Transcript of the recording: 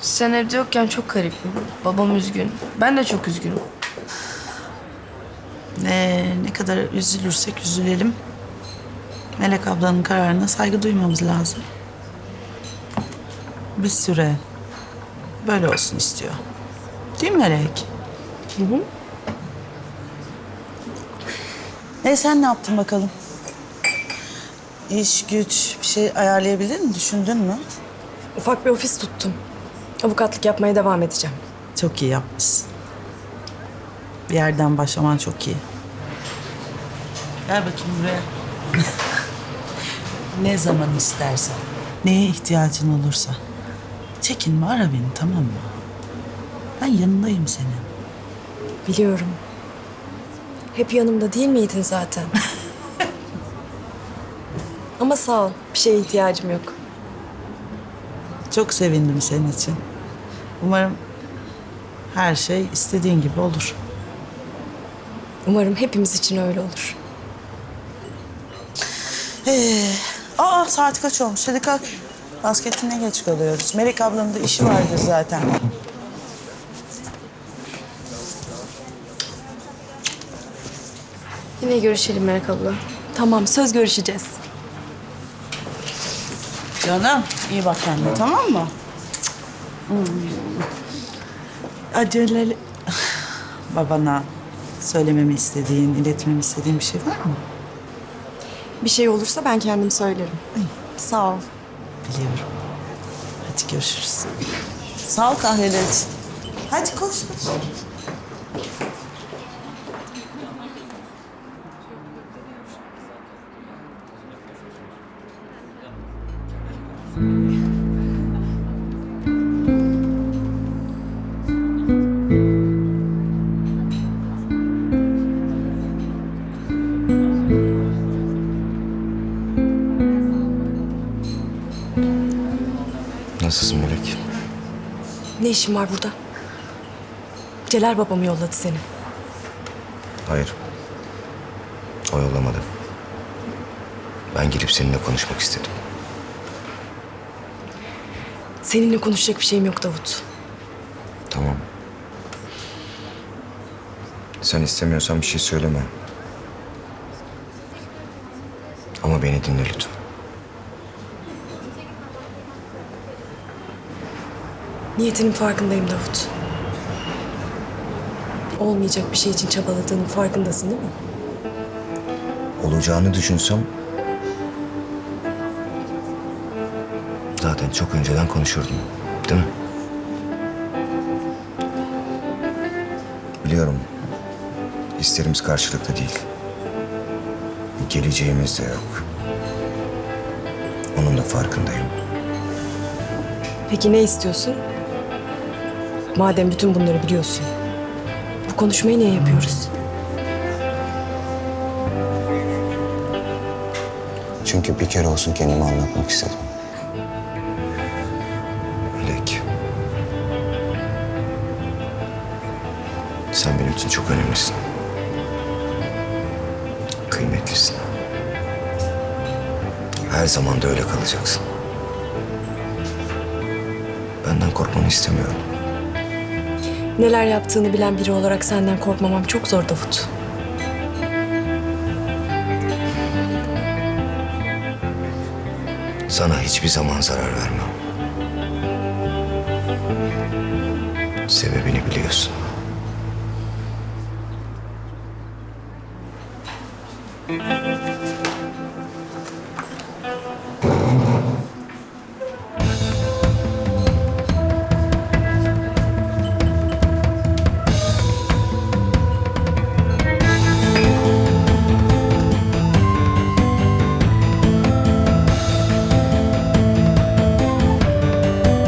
Sen evde yokken çok garip. Babam üzgün. Ben de çok üzgünüm. Ne, ne kadar üzülürsek üzülelim. Melek ablanın kararına saygı duymamız lazım. Bir süre böyle olsun istiyor. Değil mi Melek? Hı hı. E sen ne yaptın bakalım? İş, güç, bir şey ayarlayabildin mi? Düşündün mü? Ufak bir ofis tuttum. Avukatlık yapmaya devam edeceğim. Çok iyi yapmışsın. Bir yerden başlaman çok iyi. Gel bakayım buraya. ne zaman istersen, neye ihtiyacın olursa. Çekinme ara beni tamam mı? Ben yanındayım senin. Biliyorum. Hep yanımda değil miydin zaten? Ama sağ ol. Bir şeye ihtiyacım yok. Çok sevindim senin için. Umarım her şey istediğin gibi olur. Umarım hepimiz için öyle olur. Ee, aa saat kaç olmuş? Hadi kalk. Basketine geç kalıyoruz. Melek ablanın da işi vardır zaten. Yine görüşelim Melek abla. Tamam, söz görüşeceğiz. Canım iyi bak kendine tamam mı? Hmm. Acele... Babana söylememi istediğin, iletmemi istediğin bir şey var mı? Bir şey olursa ben kendim söylerim. Sağ ol. Biliyorum. Hadi görüşürüz. Sağ ol kahveler için. Hadi koş koş. Nasılsın Melek? Ne işin var burada? Celal babam yolladı seni. Hayır. O yollamadı. Ben gelip seninle konuşmak istedim. Seninle konuşacak bir şeyim yok Davut. Tamam. Sen istemiyorsan bir şey söyleme. Ama beni dinle lütfen. Niyetinin farkındayım Davut. Olmayacak bir şey için çabaladığının farkındasın değil mi? Olacağını düşünsem... Zaten çok önceden konuşurdum. Değil mi? Biliyorum. Hislerimiz karşılıklı değil. Geleceğimiz de yok. Onun da farkındayım. Peki ne istiyorsun? Madem bütün bunları biliyorsun. Bu konuşmayı niye yapıyoruz? Çünkü bir kere olsun kendimi anlatmak istedim. Melek. Sen benim için çok önemlisin. Kıymetlisin. Her zaman da öyle kalacaksın. Benden korkmanı istemiyorum. Neler yaptığını bilen biri olarak senden korkmamam çok zor Davut. Sana hiçbir zaman zarar vermem. Sebebini biliyorsun.